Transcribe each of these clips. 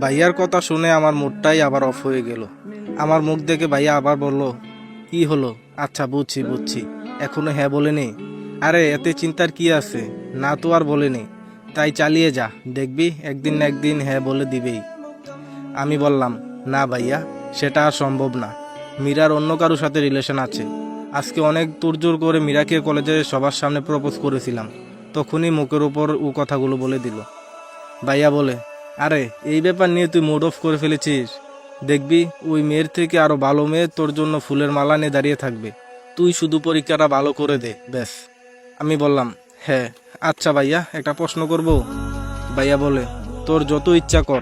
ভাইয়ার কথা শুনে আমার মুডটাই আবার অফ হয়ে গেল। আমার মুখ দেখে ভাইয়া আবার বলল, কি হলো? আচ্ছা বুঝছি বুঝছি। এখনও হ্যাঁ বলেনি? আরে, এতে চিন্তার কি আছে? না তো আর বলেনি। তাই চালিয়ে যা, দেখবি, একদিন না একদিন হ্যাঁ বলে দিবেই। আমি বললাম, না ভাইয়া, সেটা আর সম্ভব না। মীরার অন্য কারোর সাথে রিলেশন আছে। আজকে অনেক তোড়জোড় করে মীরাকে কলেজে সবার সামনে প্রপোজ করেছিলাম। তখনই মুখের উপর ও কথাগুলো বলে দিল। ভাইয়া বলে আরে, এই ব্যাপার নিয়ে তুই মুড অফ করে ফেলেছিস। দেখবি, ওই মেয়ের থেকে আরও ভালো মেয়ে তোর জন্য ফুলের মালা নিয়ে দাঁড়িয়ে থাকবে। তুই শুধু পরীক্ষাটা ভালো করে দে, ব্যাস। আমি বললাম হ্যাঁ আচ্ছা ভাইয়া, একটা প্রশ্ন করব? ভাইয়া বলে, তোর যত ইচ্ছা কর।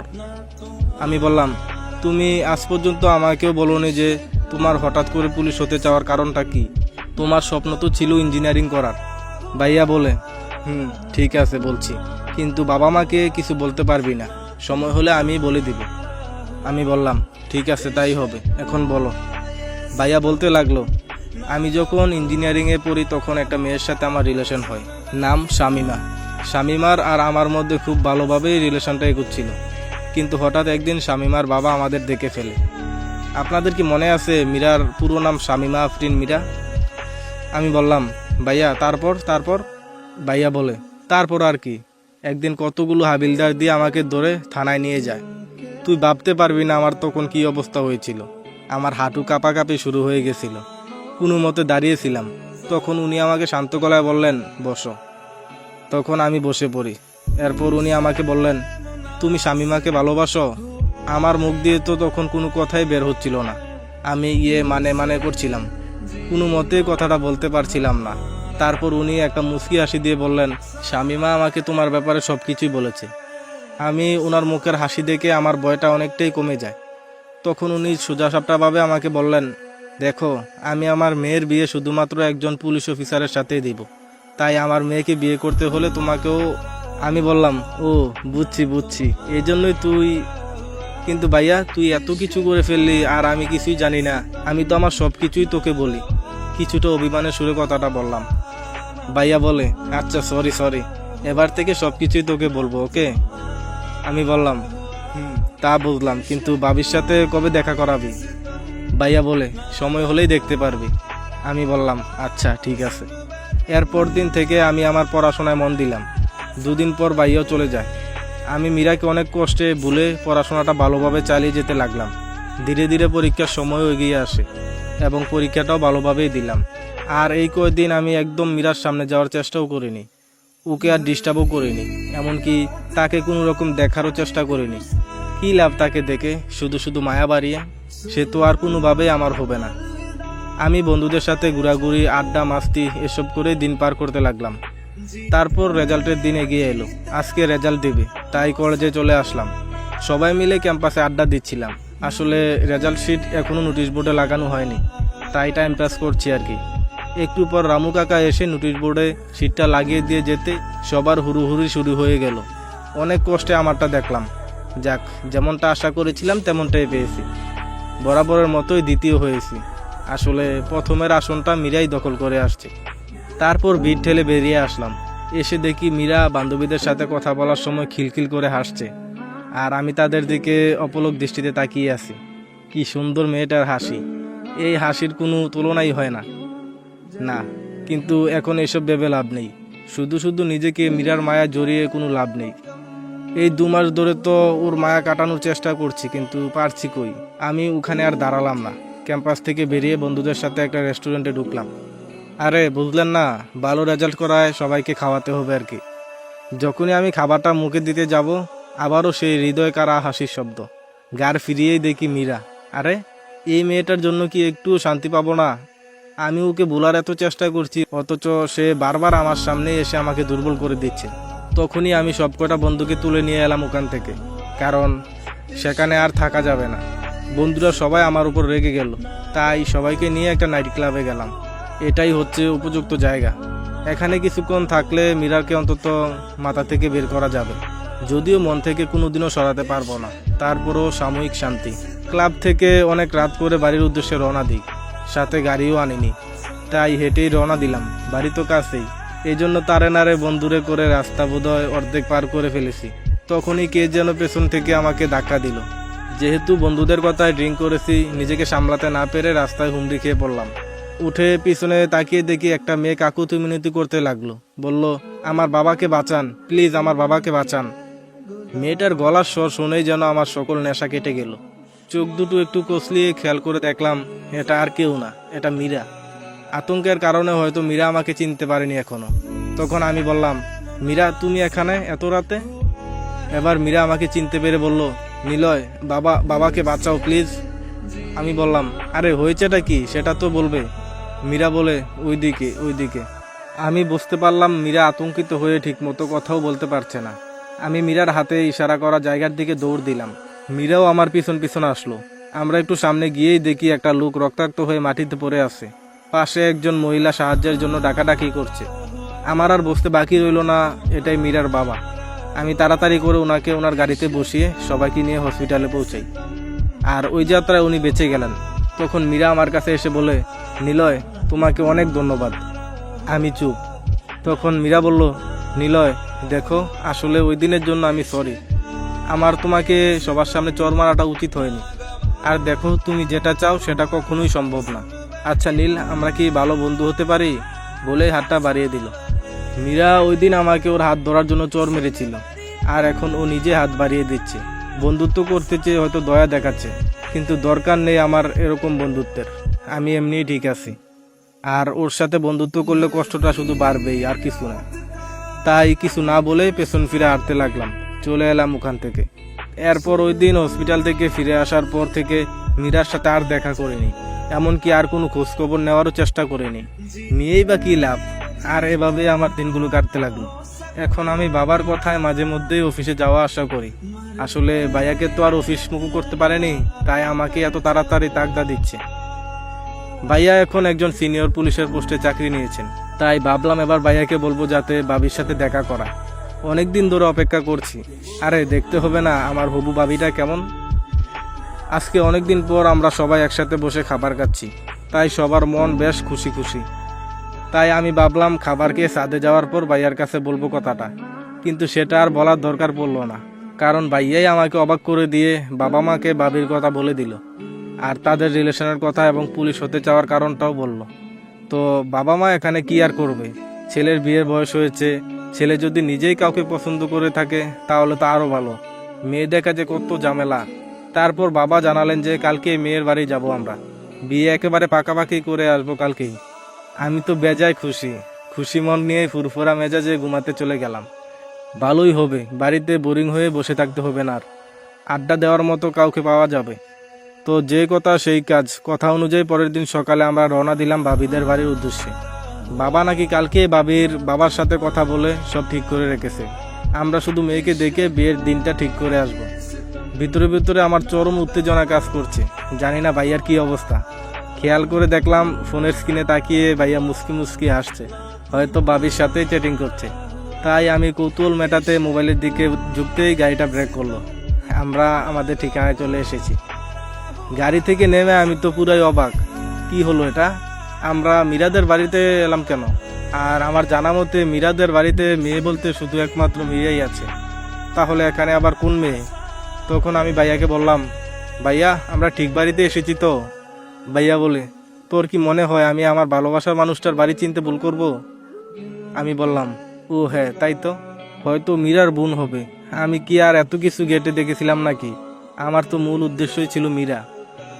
আমি বললাম, তুমি আজ পর্যন্ত আমাকেও বলোনি যে তোমার হঠাৎ করে পুলিশ হতে চাওয়ার কারণটা কি? তোমার স্বপ্ন তো ছিল ইঞ্জিনিয়ারিং করার। ভাইয়া বলে, হুম, ঠিক আছে, বলছি। কিন্তু বাবা মাকে কিছু বলতে পারবি না। সময় হলে আমি বলে দিব। আমি বললাম, ঠিক আছে, তাই হবে। এখন বলো। ভাইয়া বলতে লাগল, আমি যখন ইঞ্জিনিয়ারিংয়ে পড়ি, তখন একটা মেয়ের সাথে আমার রিলেশন হয়। নাম শামিমা। শামিমার আর আমার মধ্যে খুব ভালোভাবেই রিলেশনটা এগোচ্ছিল। কিন্তু হঠাৎ একদিন শামিমার বাবা আমাদের দেখে ফেলে। আপনাদের কি মনে আছে মীরার পুরো নাম শামিমা আফরিন মীরা? আমি বললাম, ভাইয়া, তারপর তারপর? ভাইয়া বলে, তারপর আর কি। একদিন কতগুলো হাবিলদার দিয়ে আমাকে ধরে থানায় নিয়ে যায়। তুই ভাবতে পারবি না আমার তখন কি অবস্থা হয়েছিল। আমার হাঁটু কাঁপাকাঁপি শুরু হয়ে গেছিল। কোনো মতে দাঁড়িয়েছিলাম। তখন উনি আমাকে শান্ত গলায় বললেন, বসো। তখন আমি বসে পড়ি। এরপর উনি আমাকে বললেন, তুমি স্বামীমাকে ভালোবাসো? আমার মুখ দিয়ে তো তখন কোনো কথাই বের হচ্ছিল না। আমি ইয়ে মানে মানে করছিলাম। কোনো মতে কথাটা বলতে পারছিলাম না। তারপর উনি একটা মুচকি হাসি দিয়ে বললেন শামিমা আমাকে তোমার ব্যাপারে সব কিছুই বলেছে। আমি ওনার মুখের হাসি দেখে আমার ভয়টা অনেকটাই কমে যায়। তখন উনি সোজাসাপটাভাবে আমাকে বললেন, দেখো, আমি আমার মেয়ের বিয়ে শুধুমাত্র একজন পুলিশ অফিসারের সাথেই দিব। তাই আমার মেয়েকে বিয়ে করতে হলে তোমাকেও আমি বললাম, ও, বুঝছি বুঝছি। এই জন্যই তুই, কিন্তু ভাইয়া, তুই এত কিছু করে ফেললি আর আমি কিছুই জানি না। আমি তো আমার সব কিছুই তোকে বলি। কিছুটা অভিমানের সুরে কথাটা বললাম। ভাইয়া বলে আচ্ছা সরি সরি এবার থেকে সব কিছুই তোকে বলব, ওকে? আমি বললাম, হুম, তা বুঝলাম, কিন্তু বাবির সাথে কবে দেখা করাবি? ভাইয়া বলে, সময় হলেই দেখতে পারবি। আমি বললাম আচ্ছা ঠিক আছে। এরপর দিন থেকে আমি আমার পড়াশোনায় মন দিলাম। দুদিন পর ভাইয়াও চলে যায়। আমি মীরাকে অনেক কষ্টে ভুলে পড়াশোনাটা ভালোভাবে চালিয়ে যেতে লাগলাম। ধীরে ধীরে পরীক্ষার সময় এগিয়ে আসে এবং পরীক্ষাটাও ভালোভাবেই দিলাম। আর এই কয়েকদিন আমি একদম মীরার সামনে যাওয়ার চেষ্টাও করিনি। ওকে আর ডিস্টার্বও করিনি, এমনকি তাকে কোনো রকম দেখারও চেষ্টা করিনি। কী লাভ তাকে দেখে? শুধু শুধু মায়া বাড়িয়ে? সে তো আর কোনোভাবেই আমার হবে না। আমি বন্ধুদের সাথে ঘোরাঘুরি, আড্ডা, মাস্তি, এসব করে দিন পার করতে লাগলাম। তারপর রেজাল্টের দিন এগিয়ে এলো। আজকে রেজাল্ট দেবে, তাই কলেজে চলে আসলাম। সবাই মিলে ক্যাম্পাসে আড্ডা দিচ্ছিলাম। আসলে রেজাল্ট শিট এখনও নোটিশ বোর্ডে লাগানো হয়নি। তাই টাইম পাস করছি আর কি। একটু পর রামু কাকা এসে নোটিশ বোর্ডে সিটটা লাগিয়ে দিয়ে যেতে সবার হুড়ুহুড়ি শুরু হয়ে গেল। অনেক কষ্টে আমারটা দেখলাম। যাক, যেমনটা আশা করেছিলাম তেমনটাই পেয়েছি। বরাবরের মতোই দ্বিতীয় হয়েছি। আসলে প্রথমের আসনটা মীরাই দখল করে আসছে। তারপর ভিড় ঠেলে বেরিয়ে আসলাম। এসে দেখি মীরা বান্ধবীদের সাথে কথা বলার সময় খিলখিল করে হাসছে। আর আমি তাদের দিকে অপলক দৃষ্টিতে তাকিয়ে আছি। কি সুন্দর মেয়েটার হাসি। এই হাসির কোনো তুলনাই হয় না। না, কিন্তু এখন এসব ভেবে লাভ নেই। শুধু শুধু নিজেকে মীরার মায়া জড়িয়ে কোনো লাভ নেই। এই দু মাস ধরে তো ওর মায়া কাটানোর চেষ্টা করছি, কিন্তু পারছি কই? আমি ওখানে আর দাঁড়ালাম না। ক্যাম্পাস থেকে বেরিয়ে বন্ধুদের সাথে একটা রেস্টুরেন্টে ঢুকলাম। আরে, বুঝলেন না, ভালো রেজাল্ট করায় সবাইকে খাওয়াতে হবে আর কি। যখনই আমি খাবারটা মুখে দিতে যাব, আবারও সেই হৃদয় কারা হাসির শব্দ। গার ফিরিয়েই দেখি মীরা। আরে, এই মেয়েটার জন্য কি একটু শান্তি পাবো না? আমি ওকে বলার এত চেষ্টা করছি, অথচ সে বারবার আমার সামনে এসে আমাকে দুর্বল করে দিচ্ছে। তখনই আমি সবকটা বন্ধুকে তুলে নিয়ে এলাম ওখান থেকে, কারণ সেখানে আর থাকা যাবে না। বন্ধুরা সবাই আমার উপর রেগে গেল, তাই সবাইকে নিয়ে একটা নাইট ক্লাবে গেলাম। এটাই হচ্ছে উপযুক্ত জায়গা। এখানে কিছুক্ষণ থাকলে মীরাকে অন্তত মাথা থেকে বের করা যাবে। যদিও মন থেকে কোনোদিনও সরাতে পারব না। তারপরও সাময়িক শান্তি। ক্লাব থেকে অনেক রাত করে বাড়ির উদ্দেশ্যে রওনা দিই। সাথে গাড়িও আনিনি। তাই হেঁটেই রওনা দিলাম। বাড়ি তো কাছেই। এই জন্য তারে নারে বন্ধুরে করে রাস্তা বোধহয় অর্ধেক পার করে ফেলেছি। তখনই কে যেন পেছন থেকে আমাকে ধাক্কা দিল। যেহেতু বন্ধুদের কথায় ড্রিঙ্ক করেছি, নিজেকে সামলাতে না পেরে রাস্তায় হুমড়ি খেয়ে পড়লাম। উঠে পিছনে তাকিয়ে দেখি একটা মেয়ে কাকুতি মিনতি করতে লাগল। বলল, আমার বাবাকে বাঁচান। প্লিজ, আমার বাবাকে বাঁচান। মেয়েটার গলার স্বর শুনেই যেন আমার সকল নেশা কেটে গেল। চোখ দুটো একটু কষলিয়ে খেয়াল করে দেখলাম, এটা আর কেউ না, এটা মীরা। আতঙ্কের কারণে হয়তো মীরা আমাকে চিনতে পারেনি এখনও। তখন আমি বললাম, মীরা, তুমি এখানে এত রাতে? এবার মীরা আমাকে চিনতে পেরে বলল, নিলয়, বাবা, বাবাকে বাঁচাও, প্লিজ। আমি বললাম, আরে, হয়েছেটা কি? সেটা তো বলবে। মীরা বলে, ওইদিকে ওইদিকে। আমি বুঝতে পারলাম মীরা আতঙ্কিত হয়ে ঠিকমতো কথাও বলতে পারছে না। আমি মীরার হাতে ইশারা করা জায়গার দিকে দৌড় দিলাম। মীরাও আমার পিছন পিছন আসলো। আমরা একটু সামনে গিয়েই দেখি একটা লোক রক্তাক্ত হয়ে মাটিতে পড়ে আছে। পাশে একজন মহিলা সাহায্যের জন্য ডাকাডাকি করছে। আমার আর বসতে বাকি রইল না, এটাই মীরার বাবা। আমি তাড়াতাড়ি করে ওনাকে ওনার গাড়িতে বসিয়ে সবাইকে নিয়ে হসপিটালে পৌঁছাই। আর ওই যাত্রায় উনি বেঁচে গেলেন। তখন মীরা আমার কাছে এসে বলে, নিলয়, তোমাকে অনেক ধন্যবাদ। আমি চুপ। তখন মীরা বলল, নিলয়, দেখো, আসলে ওই দিনের জন্য আমি সরি। আমার তোমাকে সবার সামনে চর মারাটা উচিত হয়নি। আর দেখো, তুমি যেটা চাও সেটা কখনোই সম্ভব না। আচ্ছা নীল, আমরা কি ভালো বন্ধু হতে পারি? বলেই হাতটা বাড়িয়ে দিল। মীরা ওই দিন আমাকে ওর হাত ধরার জন্য চর মেরেছিল। আর এখন ও নিজে হাত বাড়িয়ে দিচ্ছে। বন্ধুত্ব করতে চেয়ে হয়তো দয়া দেখাচ্ছে, কিন্তু দরকার নেই আমার এরকম বন্ধুত্বের। আমি এমনিই ঠিক আছি। আর ওর সাথে বন্ধুত্ব করলে কষ্টটা শুধু বাড়বেই, আর কিছু না। তাই কিছু না বলেই পেছন ফিরে হাঁটতে লাগলাম। চলে এলাম ওখান থেকে। এরপর ওই দিন হসপিটাল থেকে ফিরে আসার পর থেকে মীরার সাথে আর দেখা করিনি। এমনকি আর কোনো খোঁজখবর নেওয়ারও চেষ্টা করিনি। নিয়েই বা কী লাভ? আর এভাবে আমার দিনগুলো কাটতে লাগল। এখন আমি বাবার কথায় মাঝে মধ্যেই অফিসে যাওয়া আসা করি। আসলে ভাইয়াকে তো আর অফিস মুখু করতে পারেনি, তাই আমাকে এত তাড়াতাড়ি তাগদা দিচ্ছে। ভাইয়া এখন একজন সিনিয়র পুলিশের পোস্টে চাকরি নিয়েছেন। তাই ভাবলাম এবার ভাইয়াকে বলব যাতে বাবির সাথে দেখা করা অনেকদিন ধরে অপেক্ষা করছি। আরে, দেখতে হবে না আমার হবু বাবিটা কেমন। আজকে অনেক দিন পর আমরা সবাই একসাথে বসে খাবার খাচ্ছি। তাই সবার মন বেশ খুশি খুশি। তাই আমি ভাবলাম খাবার খেয়ে সাদে যাওয়ার পর ভাইয়ার কাছে বলব কথাটা। কিন্তু সেটা আর বলার দরকার পড়ল না। কারণ ভাইয়াই আমাকে অবাক করে দিয়ে বাবা মাকে বাবির কথা বলে দিল। আর তাদের রিলেশনের কথা এবং পুলিশ হতে চাওয়ার কারণটাও বলল। তো বাবা মা এখানে কি আর করবে? ছেলের বিয়ের বয়স হয়েছে ছেলে যদি নিজেই কাউকে পছন্দ করে থাকে, তাহলে তো আরও ভালো। মেয়ে দেখা যে কত ঝামেলা। তারপর বাবা জানালেন যে কালকে মেয়ের বাড়ি যাব আমরা। বিয়ে একেবারে পাকাপাকি করে আসব কালকেই। আমি তো বেজায় খুশি। খুশি মন নিয়ে ফুরফুরা মেজাজে ঘুমাতে চলে গেলাম। ভালোই হবে, বাড়িতে বোরিং হয়ে বসে থাকতে হবে না আর। আড্ডা দেওয়ার মতো কাউকে পাওয়া যাবে। তো যে কথা সেই কাজ, কথা অনুযায়ী পরের দিন সকালে আমরা রওনা দিলাম ভাবিদের বাড়ির উদ্দেশ্যে। বাবা নাকি কালকে বাবির বাবার সাথে কথা বলে সব ঠিক করে রেখেছে। আমরা শুধু মেয়েকে দেখে বিয়ের দিনটা ঠিক করে আসব। ভিতরে ভিতরে আমার চরম উত্তেজনা কাজ করছে। জানি না ভাইয়ার কি অবস্থা। খেয়াল করে দেখলাম ফোনের স্ক্রিনে তাকিয়ে ভাইয়া মুস্কি মুস্কি হাসছে। হয়তো বাবির সাথেই চ্যাটিং করছে। তাই আমি কৌতূহল মেটাতে মোবাইলের দিকে ঝুঁকতেই গাড়িটা ব্রেক করল। আমরা আমাদের ঠিকানায় চলে এসেছি। গাড়ি থেকে নেমে আমি তো পুরাই অবাক। কি হলো এটা? আমরা মিরাদের বাড়িতে এলাম কেন? আর আমার জানা মতে মিরাদের বাড়িতে মেয়ে বলতে শুধু একমাত্র মেয়েই আছে। তাহলে এখানে আবার কোন মেয়ে? তখন আমি ভাইয়াকে বললাম, ভাইয়া, আমরা ঠিক বাড়িতে এসেছি তো? ভাইয়া বলে, তোর কি মনে হয় আমি আমার ভালোবাসার মানুষটার বাড়ি চিনতে ভুল করব? আমি বললাম, ও হ্যাঁ তাই তো। হয়তো মীরার বোন হবে। আমি কি আর এত কিছু গেটে দেখেছিলাম নাকি? আমার তো মূল উদ্দেশ্যই ছিল মীরা।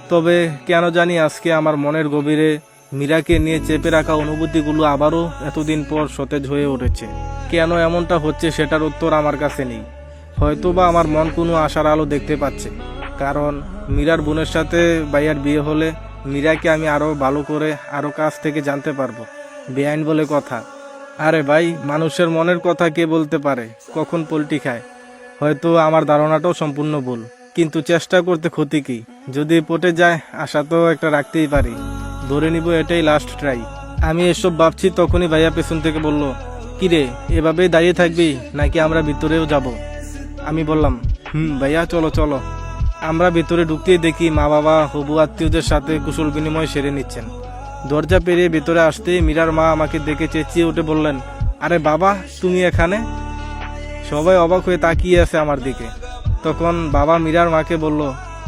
তবে কেন জানি আজকে আমার মনের গভীরে মীরাকে নিয়ে চেপে রাখা অনুভূতিগুলো আবারও এতদিন পর সতেজ হয়ে উঠেছে। কেন এমনটা হচ্ছে সেটার উত্তর আমার কাছে নেই। হয়তোবা আমার মন কোনো আশার আলো দেখতে পাচ্ছে। কারণ মীরার বোনের সাথে ভাইয়ার বিয়ে হলে মীরাকে আমি আরও ভালো করে, আরও কাছ থেকে জানতে পারব। বেআইন বলে কথা। আরে ভাই, মানুষের মনের কথা কে বলতে পারে? কখন পোলট্রি খায়? হয়তো আমার ধারণাটাও সম্পূর্ণ ভুল। কিন্তু চেষ্টা করতে ক্ষতি কি? যদি পটে যায়, আশা তো একটা রাখতেই পারি। ধরে নিব এটাই লাস্ট ট্রাই আমি এসব ভাবছি তখনই ভাইয়া পেছন থেকে বলল, কিরে, এভাবেই দাঁড়িয়ে থাকবি নাকি আমরা ভিতরেও যাব? আমি বললাম, হুম, ভাইয়া, চলো চলো। আমরা ভিতরে ঢুকতেই দেখি মা বাবা হবু, আত্মীয়দের সাথে কুশল বিনিময় সেরে নিচ্ছেন। দরজা পেরিয়ে ভেতরে আসতেই মীরার মা আমাকে দেখে চেঁচিয়ে উঠে বললেন, আরে বাবা, তুমি এখানে? সবাই অবাক হয়ে তাকিয়ে আছে আমার দিকে। তখন বাবা মীরার মাকে বলল,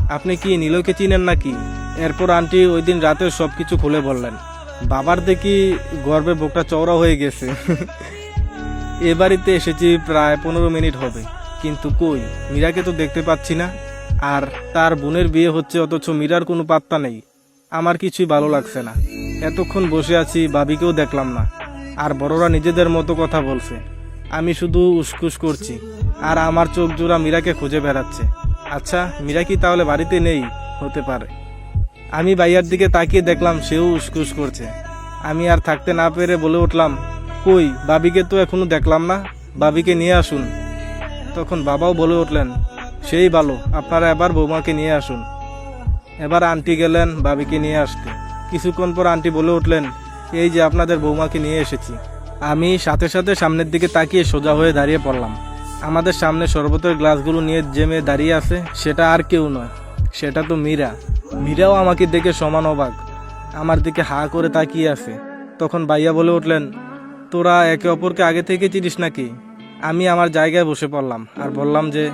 আপনি কি নীলকে চিনেন নাকি? এরপর আন্টি ওই দিন রাতে সব কিছু খুলে বললেন, বাবার দেখি গর্বে বুকটা চওড়া হয়ে গেছে। এ বাড়িতে এসেছি প্রায় পনেরো মিনিট হবে, কিন্তু কই, মীরাকে তো দেখতে পাচ্ছি না, আর তার বোনের বিয়ে হচ্ছে অথচ মীরার কোনো পাত্তা নেই। আমার কিছুই ভালো লাগছে না। এতক্ষণ বসে আছি, বাবিকেও দেখলাম না, আর বড়রা নিজেদের মতো কথা বলছে। আমি শুধু উসকুস করছি, আর আমার চোখ জোড়া মীরাকে খুঁজে বেড়াচ্ছে। আচ্ছা মীরা কি তাহলে বাড়িতে নেই? হতে পারে। আমি ভাইয়ার দিকে তাকিয়ে দেখলাম সেও উসকুস করছে। আমি আর থাকতে না পেরে বলে উঠলাম, কই, বাবিকে তো এখনও দেখলাম না, বাবিকে নিয়ে আসুন। তখন বাবাও বলে উঠলেন, সেই ভালো, আপনারা এবার বৌমাকে নিয়ে আসুন। এবার আন্টি গেলেন বাবিকে নিয়ে আসতে। কিছুক্ষণ পর আন্টি বলে উঠলেন, এই যে আপনাদের বৌমাকে নিয়ে এসেছি। আমি সাথে সাথে সামনের দিকে তাকিয়ে সোজা হয়ে দাঁড়িয়ে পড়লাম। আমাদের সামনে শরবতের গ্লাসগুলো নিয়ে মেয়ে দাঁড়িয়ে আছে, সেটা আর কেউ নয়, সেটা তো মীরা। মীরাও আমাকে দেখে সমান অবাক। আমার দিকে হা করে তাকিয়ে আছে। তখন বাইয়া বলে উঠলেন, তোরা একে অপরকে আগে থেকে চিনিস নাকি? আমি আমার জায়গায় বসে পড়লাম আর বললাম যে,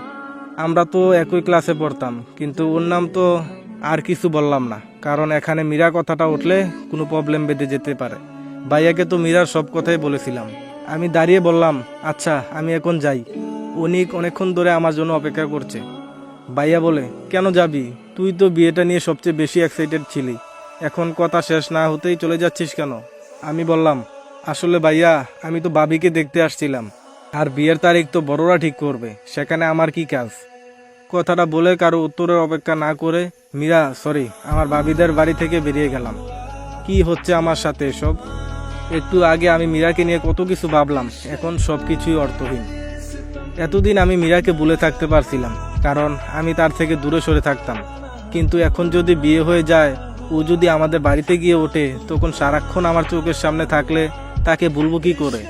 আমরা তো একই ক্লাসে পড়তাম, কিন্তু ওর নাম তো আর কিছু বললাম না, কারণ এখানে মীরা কথাটা উঠলে কোনো প্রবলেম বেঁধে যেতে পারে। ভাইয়াকে তো মীরার সব কথাই বলেছিলাম। আমি দাঁড়িয়ে বললাম আচ্ছা আমি এখন যাই। অনিক অনেকক্ষণ ধরে আমার জন্য অপেক্ষা করছে। ভাইয়া বলে, কেন যাবি? তুই তো বিয়েটা নিয়ে সবচেয়ে বেশি এক্সাইটেড ছিলি। এখন কথা শেষ না হতেই চলে যাচ্ছিস কেন? আমি বললাম, আসলে ভাইয়া, আমি তো বাবিকে দেখতে আসছিলাম। আর বিয়ের তারিখ তো বড়রা ঠিক করবে, সেখানে আমার কি কাজ? কথাটা বলে কারও উত্তরের অপেক্ষা না করে, মীরা সরি আমার বাবিদের বাড়ি থেকে বেরিয়ে গেলাম। কি হচ্ছে আমার সাথে এসব? একটু আগে আমি মীরাকে নিয়ে কত কিছু ভাবলাম, এখন সব কিছুই অর্থহীন। এতদিন আমি মীরাকে বলে থাকতে পারছিলাম। কারণ আমি তার থেকে দূরে সরে থাকতাম। কিন্তু এখন যদি বিয়ে হয়ে যায়, ও যদি আমাদের বাড়িতে গিয়ে ওঠে, তখন সারাক্ষণ আমার চোখের সামনে থাকলে তাকে বলব কি করে?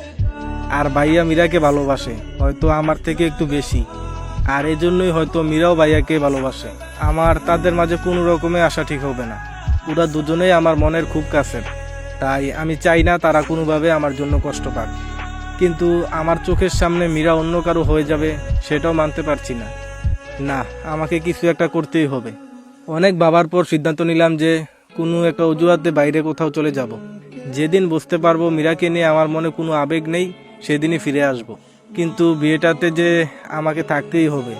আর ভাইয়া মীরাকে ভালোবাসে, হয়তো আমার থেকে একটু বেশি। আর এজন্যই হয়তো মীরাও ভাইয়াকে ভালোবাসে। আমার তাদের মাঝে কোনো রকমে আসা ঠিক হবে না। ওরা দুজনেই আমার মনের খুব কাছের। তাই আমি চাই না তারা কোনোভাবে আমার জন্য কষ্ট পাক। কিন্তু আমার চোখের সামনে মীরা অন্য কারও হয়ে যাবে, সেটাও মানতে পারছি না। না, আমাকে কিছু একটা করতেই হবে। অনেক বাবার পর সিদ্ধান্ত নিলাম যে, কোনো একটা অজুহাতে বাইরে কোথাও চলে যাব। যেদিন বুঝতে পারব মীরাকে নিয়ে আমার মনে কোনো আবেগ নেই, সেদিনই ফিরে আসব। কিন্তু বিয়েটাতে যে আমাকে থাকতেই হবে,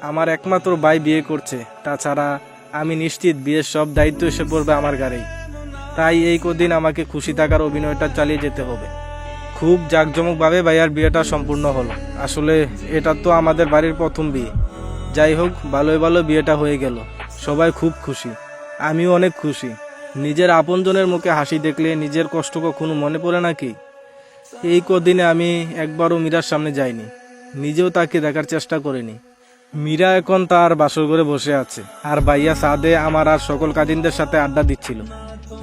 আমার একমাত্র ভাই বিয়ে করছে। তাছাড়া আমি নিশ্চিত বিয়ের সব দায়িত্ব এসে পড়বে আমার গাড়েই তাই এই কদিন আমাকে খুশি থাকার অভিনয়টা চালিয়ে যেতে হবে। খুব জাঁকজমকভাবে ভাইয়ার বিয়েটা সম্পূর্ণ হলো। আসলে এটা তো আমাদের বাড়ির প্রথম বিয়ে। যাই হোক ভালোই ভালো বিয়েটা হয়ে গেল। সবাই খুব খুশি। আমিও অনেক খুশি। নিজের আপনজনের মুখে হাসি দেখলে নিজের কষ্ট কখনো মনে পড়ে নাকি এই কদিনে আমি একবারও মীরার সামনে যাইনি। নিজেও তাকে দেখার চেষ্টা করিনি। মীরা এখন তার বাসর ঘরে বসে আছে। আর ভাইয়া সাদে আমার আর সকল কাজিনদের সাথে আড্ডা দিচ্ছিল।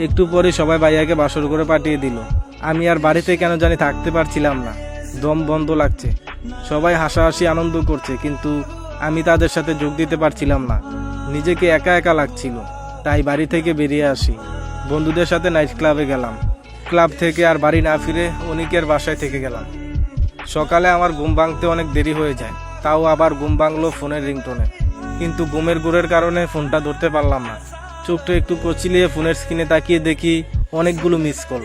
একটু পরে সবাই ভাইয়াকে বাসর ঘরে পাঠিয়ে দিল। আমি আর বাড়িতে কেন জানি থাকতে পারছিলাম না। দম বন্ধ লাগছে। সবাই হাসাহাসি আনন্দ করছে, কিন্তু আমি তাদের সাথে যোগ দিতে পারছিলাম না। নিজেকে একা একা লাগছিল। তাই বাড়ি থেকে বেরিয়ে আসি। বন্ধুদের সাথে নাইট ক্লাবে গেলাম। ক্লাব থেকে আর বাড়ি না ফিরে অনিকের বাসায় থেকে গেলাম। সকালে আমার ঘুম ভাঙতে অনেক দেরি হয়ে যায়। তাও আবার ঘুম ভাঙলো ফোনের রিংটোনে। কিন্তু ঘুমের গুড়ের কারণে ফোনটা ধরতে পারলাম না। চোখটা একটু কচিলিয়ে ফোনের স্ক্রিনে তাকিয়ে দেখি অনেকগুলো মিস কল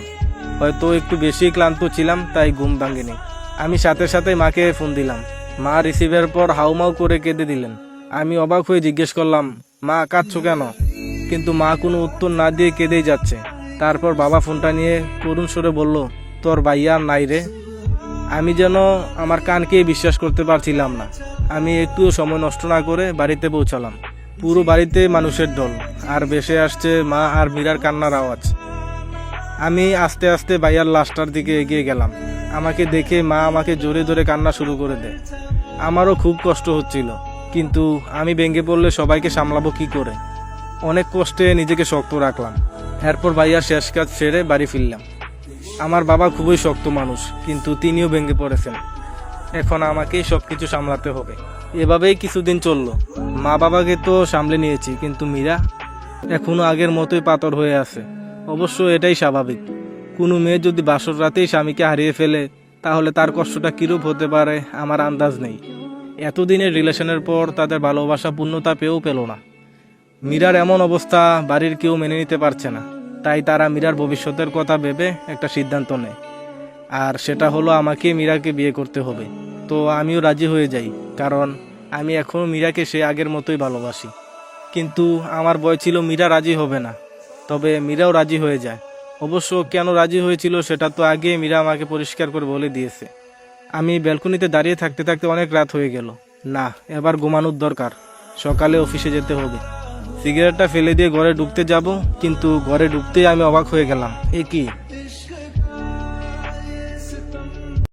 হয়তো একটু বেশি ক্লান্ত ছিলাম, তাই ঘুম ভাঙেনি। আমি সাথে সাথে মাকে ফোন দিলাম। মা রিসিভের পর হাউমাউ করে কেঁদে দিলেন। আমি অবাক হয়ে জিজ্ঞেস করলাম, মা, কাঁদছো কেন? কিন্তু মা কোনো উত্তর না দিয়ে কেঁদেই যাচ্ছে। তারপর বাবা ফোনটা নিয়ে করুণ সরে বলল, তোর ভাইয়া নাই রে। আমি যেন আমার কানকেই বিশ্বাস করতে পারছিলাম না। আমি একটু সময় নষ্ট না করে বাড়িতে পৌঁছালাম। পুরো বাড়িতে মানুষের দল। আর বেসে আসছে মা আর মীরার কান্নার আওয়াজ। আমি আস্তে আস্তে ভাইয়ার লাশটার দিকে এগিয়ে গেলাম। আমাকে দেখে মা আমাকে জোরে জোরে কান্না শুরু করে দেয়। আমারও খুব কষ্ট হচ্ছিল, কিন্তু আমি ভেঙে পড়লে সবাইকে সামলাবো কি করে? অনেক কষ্টে নিজেকে শক্ত রাখলাম। এরপর ভাইয়ার শেষ কাজ সেরে বাড়ি ফিরলাম। আমার বাবা খুবই শক্ত মানুষ, কিন্তু তিনিও ভেঙে পড়েছেন। এখন আমাকেই সব কিছু সামলাতে হবে। এভাবেই কিছুদিন চলল। মা বাবাকে তো সামলে নিয়েছি, কিন্তু মীরা এখনও আগের মতোই পাতর হয়ে আছে। অবশ্য এটাই স্বাভাবিক। কোনো মেয়ে যদি বাসর রাতেই স্বামীকে হারিয়ে ফেলে, তাহলে তার কষ্টটা কীরূপ হতে পারে আমার আন্দাজ নেই। এতদিনের রিলেশনের পর তাদের ভালোবাসা পূর্ণতা পেয়েও পেল না। মীরার এমন অবস্থা বাড়ির কেউ মেনে নিতে পারছে না। তাই তারা মীরার ভবিষ্যতের কথা ভেবে একটা সিদ্ধান্ত নেয়। আর সেটা হলো আমাকে মীরাকে বিয়ে করতে হবে। তো আমিও রাজি হয়ে যাই, কারণ আমি এখনও মীরাকে সে আগের মতোই ভালোবাসি। কিন্তু আমার বয় ছিল মীরা রাজি হবে না। তবে মীরাও রাজি হয়ে যায়। অবশ্য কেন রাজি হয়েছিল সেটা তো আগে মীরা আমাকে পরিষ্কার করে বলে দিয়েছে। আমি ব্যালকনিতে দাঁড়িয়ে থাকতে থাকতে অনেক রাত হয়ে গেল। না, এবার ঘুমানোর দরকার। সকালে অফিসে যেতে হবে। সিগারেটটা ফেলে দিয়ে ঘরে ঢুকতে যাব, কিন্তু ঘরে ঢুকতেই আমি অবাক হয়ে গেলাম। এ কি?